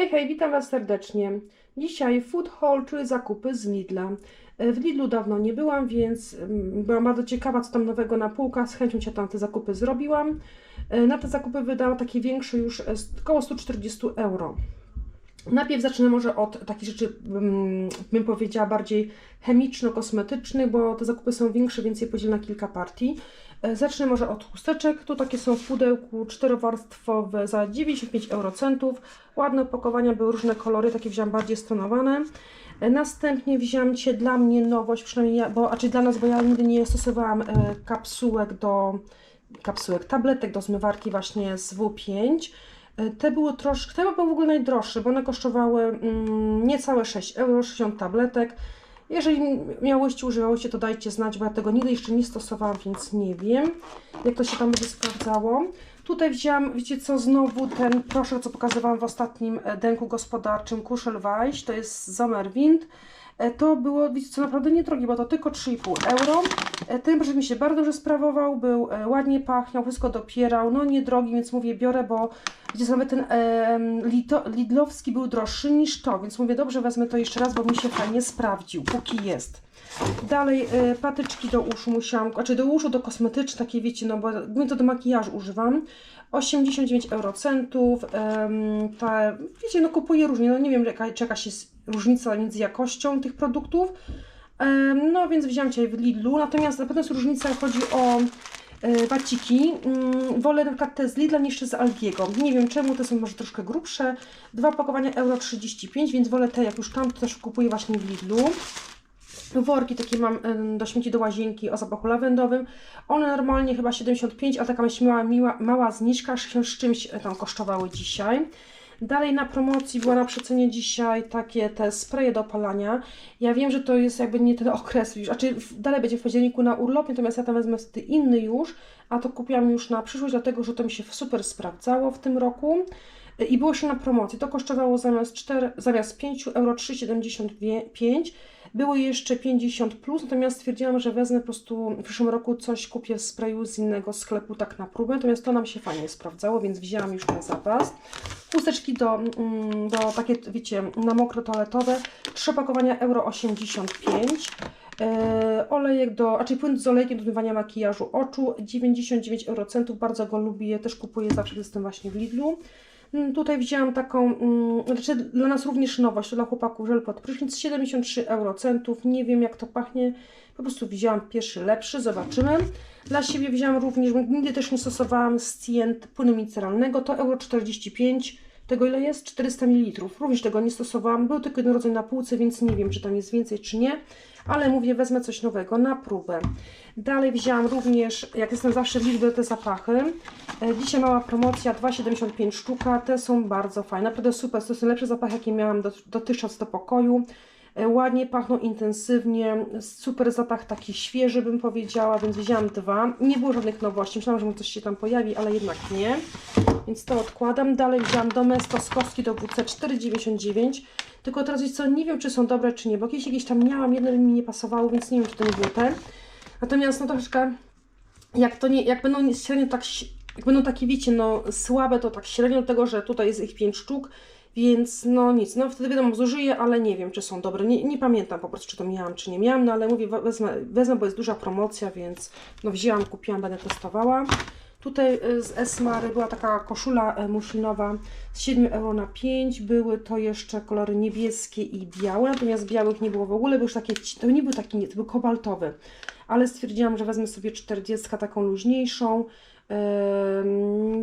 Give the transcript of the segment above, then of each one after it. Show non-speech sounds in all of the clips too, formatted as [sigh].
Hej, hej, witam Was serdecznie. Dzisiaj food haul, czyli zakupy z Lidla. E, W Lidlu dawno nie byłam, więc mm, byłam bardzo ciekawa, co tam nowego na półkach. Z chęcią się tam te zakupy zrobiłam. E, Na te zakupy wydałam takie większe już e, około 140 euro. Najpierw zacznę może od takich rzeczy, mm, bym powiedziała, bardziej chemiczno-kosmetycznych, bo te zakupy są większe, więc je podzielę na kilka partii. E, Zacznę może od chusteczek. Tu takie są w pudełku czterowarstwowe za 95 eurocentów. Ładne opakowania, były różne kolory, takie wziąłam bardziej stonowane. E, Następnie wziąłam dzisiaj dla mnie nowość, przynajmniej ja, bo, a czy dla nas, bo ja nigdy nie stosowałam e, kapsułek do kapsułek, tabletek do zmywarki właśnie z W5. E, Te były troszkę, te były w ogóle najdroższe, bo one kosztowały mm, niecałe 6 euro, 60 tabletek. Jeżeli miałyście, używałyście, to dajcie znać, bo ja tego nigdy jeszcze nie stosowałam, więc nie wiem, jak to się tam będzie sprawdzało. Tutaj wzięłam, wiecie co, znowu ten proszek, co pokazywałam w ostatnim e, denku gospodarczym Kuschelweiss, to jest Sommerwind. E, To było, wiecie co, naprawdę niedrogie, bo to tylko 3,5 euro. E, Ten proszek mi się bardzo dobrze sprawował, był e, ładnie pachniał, wszystko dopierał, no niedrogi, więc mówię, biorę, bo co, nawet ten e, Lito, Lidlowski był droższy niż to, więc mówię, dobrze, wezmę to jeszcze raz, bo mi się fajnie sprawdził, póki jest. Dalej e, patyczki do uszu musiałam, znaczy do uszu, do kosmetycznych, takie wiecie, no bo głównie to do makijażu używam. 89 eurocentów. em, ta, wiecie, no kupuję różnie, no nie wiem czy jakaś jest różnica między jakością tych produktów. No więc wziąłam dzisiaj w Lidlu, natomiast na pewno jest różnica, chodzi o e, waciki. Mm, wolę na przykład te z Lidla niż te z Aldiego. Nie wiem czemu, te są może troszkę grubsze. Dwa opakowania euro 35, więc wolę te, jak już tam, to też kupuję właśnie w Lidlu. Worki takie mam do śmieci do łazienki o zapachu lawendowym. One normalnie chyba 75, a taka mała, miła, mała zniżka z czymś e, tam kosztowały dzisiaj. Dalej na promocji była na przecenie dzisiaj takie te spreje do opalania. Ja wiem, że to jest jakby nie ten [laughs] okres już, a czy dalej będzie w październiku na urlop, natomiast ja tam wezmę wtedy inny już, a to kupiłam już na przyszłość, dlatego że to mi się super sprawdzało w tym roku. I było się na promocji. To kosztowało zamiast, 4, zamiast 5 euro 3,75 było jeszcze 50 plus, natomiast stwierdziłam, że wezmę po prostu w przyszłym roku coś kupię w sprayu z innego sklepu tak na próbę, natomiast to nam się fajnie sprawdzało, więc wzięłam już na zapas. Chusteczki do, mm, do takie, wiecie, na mokro toaletowe, trzy opakowania euro 85. E, olejek do, czyli płyn z olejkiem do zmywania makijażu oczu 99 eurocentów, bardzo go lubię, też kupuję zawsze, jestem właśnie w Lidlu. Mm, Tutaj wzięłam taką, mm, znaczy dla nas również nowość, dla chłopaków żel pod prysznic, 73 eurocentów, nie wiem jak to pachnie, po prostu wzięłam pierwszy lepszy, zobaczymy. Dla siebie wzięłam również, nigdy też nie stosowałam Scient płynu mineralnego, to euro 45, tego ile jest? 400 ml, również tego nie stosowałam, był tylko jeden rodzaj na półce, więc nie wiem czy tam jest więcej czy nie, ale mówię, wezmę coś nowego na próbę. Dalej wzięłam również, jak jestem zawsze w liczbie te zapachy, E, Dzisiaj mała promocja, 2,75 sztuka. Te są bardzo fajne, naprawdę super. To są lepsze zapachy, jakie miałam do, dotychczas do pokoju. E, Ładnie pachną intensywnie, super zapach taki świeży bym powiedziała, więc wzięłam dwa. Nie było żadnych nowości, myślałam, że mu coś się tam pojawi, ale jednak nie. Więc to odkładam. Dalej wzięłam Domestos Kostki do WC 4,99. Tylko teraz jest co, nie wiem czy są dobre czy nie, bo kiedyś jakieś tam miałam, jedno mi nie pasowało, więc nie wiem czy to nie był ten. Natomiast no troszeczkę jak to nie, jak będą średnio tak, jak będą takie, wiecie, no słabe, to tak średnio tego, że tutaj jest ich 5 sztuk, więc no nic, no wtedy wiadomo, zużyję, ale nie wiem, czy są dobre, nie, nie pamiętam po prostu, czy to miałam, czy nie miałam, no ale mówię, we- wezmę, wezmę, bo jest duża promocja, więc no wzięłam, kupiłam, będę testowała. Tutaj y, z Esmary była taka koszula y, muszlinowa z 7 euro na 5. Były to jeszcze kolory niebieskie i białe, natomiast białych nie było w ogóle, bo już takie, to nie był taki, to był kobaltowy. Ale stwierdziłam, że wezmę sobie 40 taką luźniejszą,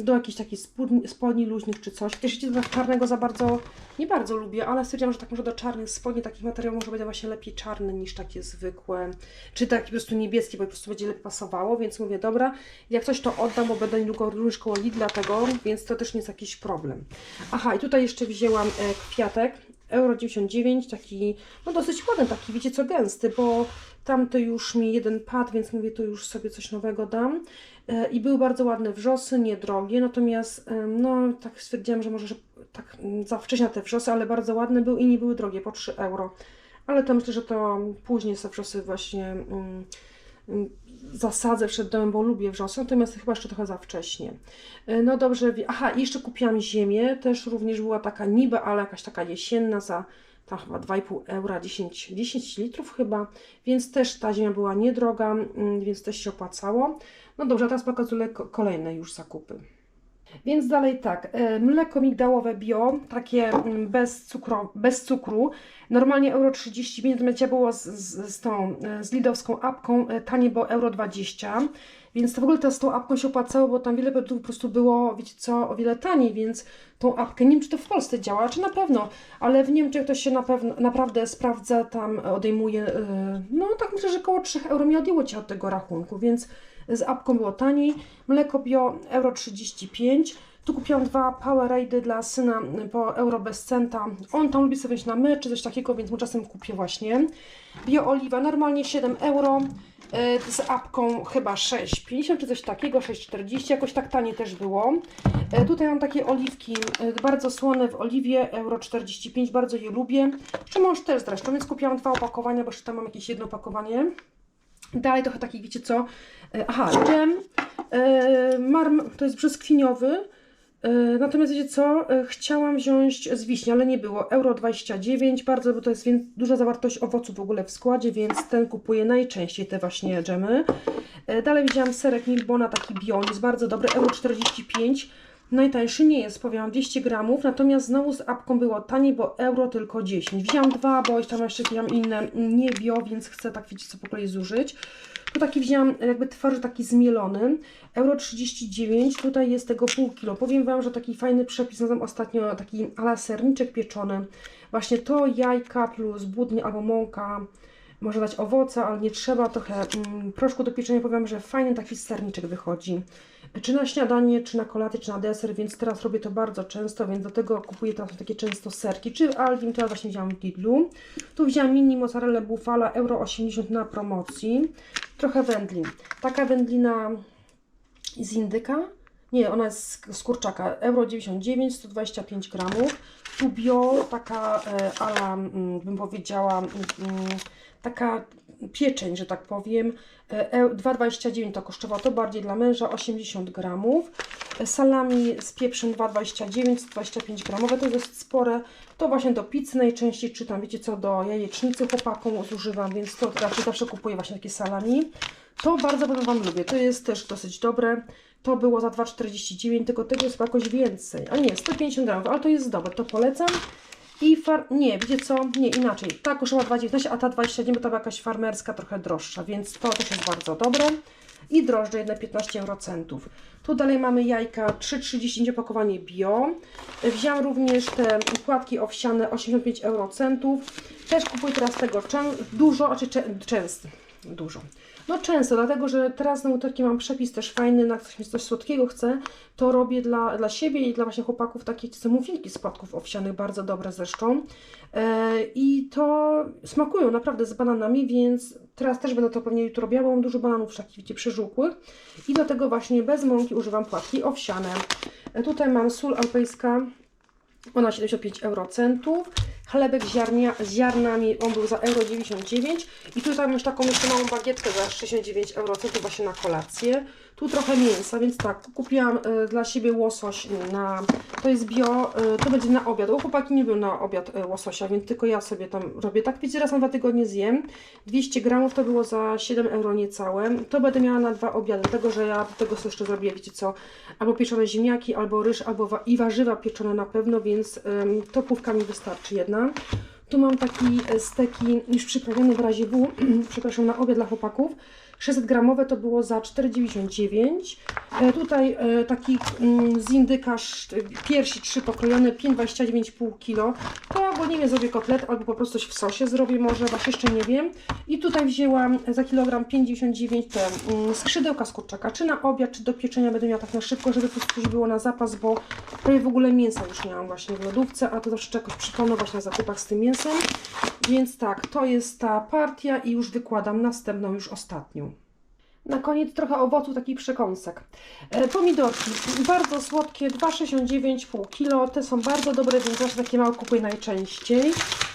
do jakichś takich spodni, luźnych czy coś. Też do czarnego za bardzo, nie bardzo lubię, ale stwierdziłam, że tak może do czarnych spodni, takich materiałów może będzie właśnie lepiej czarny niż takie zwykłe, czy taki po prostu niebieski, bo po prostu będzie lepiej pasowało, więc mówię, dobra, jak coś to oddam, bo będę niedługo również koło Lidla tego, więc to też nie jest jakiś problem. Aha, i tutaj jeszcze wzięłam e, kwiatek, euro 99, taki, no dosyć ładny, taki wiecie co, gęsty, bo tamty już mi jeden padł, więc mówię, tu już sobie coś nowego dam. E, I były bardzo ładne wrzosy, niedrogie, natomiast em, no tak stwierdziłam, że może że tak mm, za wcześnie te wrzosy, ale bardzo ładne były i nie były drogie, po 3 euro. Ale to myślę, że to później te wrzosy właśnie mm, mm, zasadzę przed domem, bo lubię wrzosy, natomiast chyba jeszcze trochę za wcześnie. E, No dobrze, aha, jeszcze kupiłam ziemię, też również była taka niby, ale jakaś taka jesienna za tam chyba 2,5 eura, 10, 10 litrów chyba, więc też ta ziemia była niedroga, mm, więc też się opłacało. No dobrze, a teraz pokazuję ko- kolejne już zakupy. Więc dalej tak, e, mleko migdałowe bio, takie mm, bez, cukro, bez cukru, normalnie euro 35, natomiast ja było z, z, z tą, e, z lidowską apką, e, taniej było euro 20, więc to w ogóle to z tą apką się opłacało, bo tam wiele produktów po prostu było, wiecie co, o wiele taniej, więc tą apkę, nie wiem czy to w Polsce działa, czy na pewno, ale w Niemczech to się na pewno, naprawdę sprawdza, tam odejmuje, e, no tak myślę, że około 3 euro mi odjęło Cię od tego rachunku, więc z apką było taniej. Mleko bio euro 35. Tu kupiłam dwa Powerade dla syna po euro bez centa. On tam lubi sobie wziąć na my czy coś takiego, więc mu czasem kupię właśnie. Bio oliwa normalnie 7 euro. E, Z apką chyba 6,50 czy coś takiego, 6,40, jakoś tak taniej też było. E, Tutaj mam takie oliwki, e, bardzo słone w oliwie, euro 45, bardzo je lubię. Czy mąż też zresztą, więc kupiłam dwa opakowania, bo jeszcze tam mam jakieś jedno opakowanie. Dalej trochę takich, wiecie co? Aha, dżem. Marm to jest brzoskwiniowy. E, Natomiast wiecie co? E, Chciałam wziąć z wiśni, ale nie było. Euro 29, bardzo, bo to jest duża zawartość owoców w ogóle w składzie, więc ten kupuję najczęściej te właśnie dżemy. E, Dalej wzięłam serek Milbona, taki bio, on jest bardzo dobry, euro 45. Najtańszy nie jest, powiem, 200 gramów, natomiast znowu z apką było taniej, bo euro tylko 10. Wziąłam dwa, bo tam jeszcze wziąłam inne, nie bio, więc chcę tak, wiecie co, po kolei zużyć. Tu taki wziąłam jakby twarzy taki zmielony, euro 39, tutaj jest tego pół kilo. Powiem Wam, że taki fajny przepis, znalazłam ostatnio taki ala serniczek pieczony. Właśnie to jajka plus budnie albo mąka, można dać owoce, ale nie trzeba, trochę mm, proszku do pieczenia. Powiem, że fajny taki serniczek wychodzi. Czy na śniadanie, czy na kolację, czy na deser, więc teraz robię to bardzo często, więc do tego kupuję teraz takie często serki, czy Alvin, teraz właśnie wziąłam w Lidlu. Tu wziąłam mini mozzarella bufala, euro 80 na promocji. Trochę wędlin. Taka wędlina z indyka. Nie, ona jest z- z kurczaka. Euro 99, 125 gramów. Tu bio, taka e, ala, mm, bym powiedziała, mm, taka pieczeń, że tak powiem. E, e, 2,29 to kosztowało, to bardziej dla męża, 80 gramów. E, Salami z pieprzem 2,29, 125 gramowe, to jest spore. To właśnie do pizzy najczęściej, czy tam wiecie co, do jajecznicy chłopakom zużywam, więc to raczej zawsze kupuję właśnie takie salami. To bardzo bardzo Wam lubię, to jest też dosyć dobre. To było za 2,49, tylko tego jest jakoś więcej. A nie, 150 gramów, ale to jest dobre, to polecam. I far... Nie, wiecie co? Nie, inaczej. Ta kosztowała 2,19, a ta 29, bo to była jakaś farmerska, trochę droższa, więc to też jest bardzo dobre. I drożdże, jedne 15 eurocentów. Tu dalej mamy jajka 3,30 opakowanie bio. Wziąłam również te płatki owsiane 85 eurocentów. Też kupuję teraz tego dużo, znaczy czę- często. Dużo. No często, dlatego że teraz znowu taki mam przepis też fajny, na mi coś słodkiego chce, to robię dla, dla siebie i dla właśnie chłopaków takie zamówienki z płatków owsianych, bardzo dobre zresztą. E, I to smakują naprawdę z bananami, więc teraz też będę to pewnie jutro robiła, bo mam dużo bananów takich, wiecie, przyżółkłych. I do tego właśnie bez mąki używam płatki owsiane. E, tutaj mam sól alpejska, ona 75 eurocentów. Chlebek ziarnia, z ziarnami, on był za euro 99 i tutaj mam już taką jeszcze małą bagietkę za 69 eurocentów właśnie na kolację. Tu trochę mięsa, więc tak, kupiłam e, dla siebie łosoś na, to jest bio, e, to będzie na obiad, bo chłopaki nie był na obiad e, łososia, więc tylko ja sobie tam robię, tak wiecie, raz na dwa tygodnie zjem. 200 gramów to było za 7 euro niecałe. To będę miała na dwa obiady, dlatego że ja tego sobie jeszcze zrobię, wiecie co, albo pieczone ziemniaki, albo ryż, albo wa- i warzywa pieczone na pewno, więc ym, to półka mi wystarczy jedna. Tu mam taki e, steki już przyprawiony w razie W, [clears throat] przepraszam, na obiad dla chłopaków. 600 gramowe to było za 4,99. E, tutaj e, taki mm, z indyka piersi 3 pokrojone, 5,29,5 kg. To albo nie wiem, zrobię kotlet, albo po prostu coś w sosie zrobię może, właśnie jeszcze nie wiem. I tutaj wzięłam za kilogram 5,99 te mm, skrzydełka z kurczaka, czy na obiad, czy do pieczenia będę miała tak na szybko, żeby to coś było na zapas, bo prawie w ogóle mięsa już miałam właśnie w lodówce, a to zawsze trzeba jakoś przypomnować na zakupach z tym mięsem. Więc tak, to jest ta partia i już wykładam następną, już ostatnią. Na koniec trochę owoców, takich przekąsek. E, pomidorki, bardzo słodkie, 2,69 pół kilo. Te są bardzo dobre, więc zawsze takie małe kupuję najczęściej.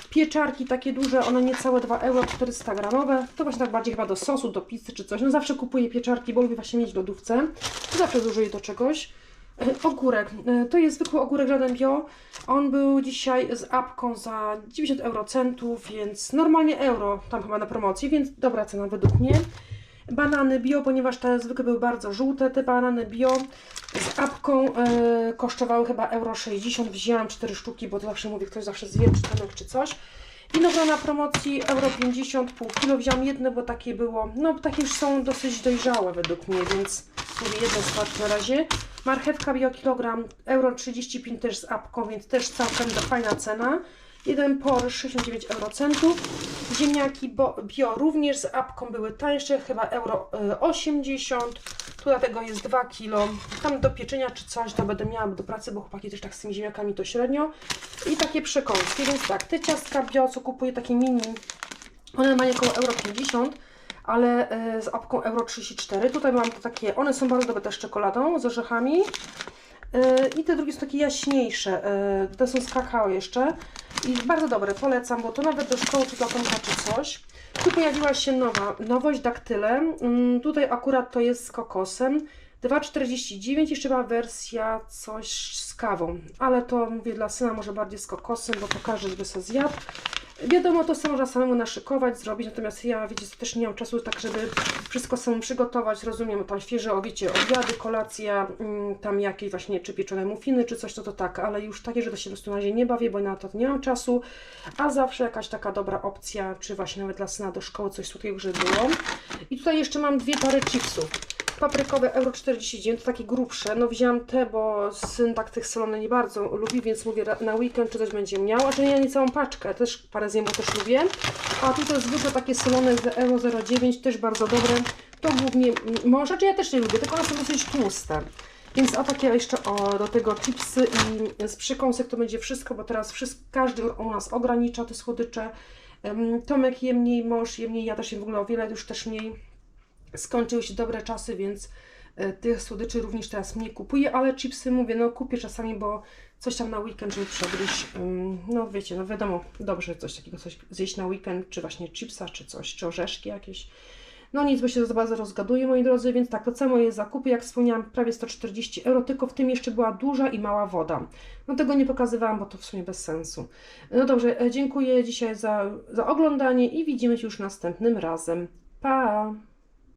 Pieczarki takie duże, one niecałe 2 euro, 400 gramowe. To właśnie tak bardziej chyba do sosu, do pizzy czy coś. No zawsze kupuję pieczarki, bo lubię właśnie mieć w lodówce. Zawsze zużyję do czegoś. E, Ogórek. E, To jest zwykły ogórek, żaden bio. On był dzisiaj z apką za 90 eurocentów, więc normalnie euro, tam chyba na promocji, więc dobra cena według mnie. Banany bio, ponieważ te zwykle były bardzo żółte, te banany bio z apką e, kosztowały chyba euro 60. Wzięłam 4 sztuki, bo to zawsze mówię, ktoś zawsze zje czy tomek czy coś. Winogron na promocji euro 50, pół kilo wziąłam jedno, bo takie było, no takie już są dosyć dojrzałe według mnie, więc mówię jedno spać na razie. Marchewka bio kilogram euro 35 też z apką, więc też całkiem do fajna cena. Jeden por 69 eurocentów. Ziemniaki bio również z apką były tańsze, chyba euro e, 80. Tu dlatego jest 2 kilo. Tam do pieczenia czy coś to będę miała do pracy, bo chłopaki też tak z tymi ziemniakami to średnio. I takie przekąski, więc tak, te ciastka bio, co kupuję, takie mini, one mają około euro 50 ale e, z apką euro 34. Tutaj mam te takie, one są bardzo dobre też z czekoladą, z orzechami. E, I te drugie są takie jaśniejsze, e, te są z kakao jeszcze. I bardzo dobre, polecam, bo to nawet do szkoły czy dla Tomka czy coś. Tu pojawiła się nowa nowość, daktyle. Mm, Tutaj akurat to jest z kokosem. 2,49, jeszcze była wersja coś z kawą, ale to mówię dla syna może bardziej z kokosem, bo to każdy by sobie zjadł. Wiadomo, to samo można samemu naszykować, zrobić, natomiast ja, wiecie, też nie mam czasu tak, żeby wszystko samemu przygotować, rozumiem, tam świeże, wiecie, obiady, kolacja, mm, tam jakieś właśnie, czy pieczone mufiny, czy coś, to to tak, ale już takie, że to się po prostu na razie nie bawię, bo na to nie mam czasu, a zawsze jakaś taka dobra opcja, czy właśnie nawet dla syna do szkoły coś słodkiego, żeby było. I tutaj jeszcze mam dwie pary chipsów. Paprykowe euro 49, to takie grubsze. No wzięłam te, bo syn tak tych solone nie bardzo lubi, więc mówię na weekend czy coś będzie miał. A to ja nie całą paczkę, też parę zjem, bo też lubię. A tutaj zwykłe takie solone z euro 09, też bardzo dobre. To głównie może, czy ja też nie lubię, tylko one są dosyć tłuste. Więc a takie jeszcze o, do tego chipsy i z przykąsek to będzie wszystko, bo teraz wszystko, każdy u nas ogranicza te słodycze. Tomek je mniej, mąż je mniej, ja też je w ogóle o wiele już też mniej skończyły się dobre czasy, więc e, tych słodyczy również teraz mniej kupuję, ale chipsy mówię, no kupię czasami, bo coś tam na weekend, żeby przegryźć, no wiecie, no wiadomo, dobrze coś takiego coś zjeść na weekend, czy właśnie chipsa, czy coś, czy orzeszki jakieś. No nic, bo się za bardzo rozgaduję, moi drodzy, więc tak, to całe moje zakupy, jak wspomniałam, prawie 140 euro, tylko w tym jeszcze była duża i mała woda. No tego nie pokazywałam, bo to w sumie bez sensu. No dobrze, e, dziękuję dzisiaj za, za oglądanie i widzimy się już następnym razem. Pa!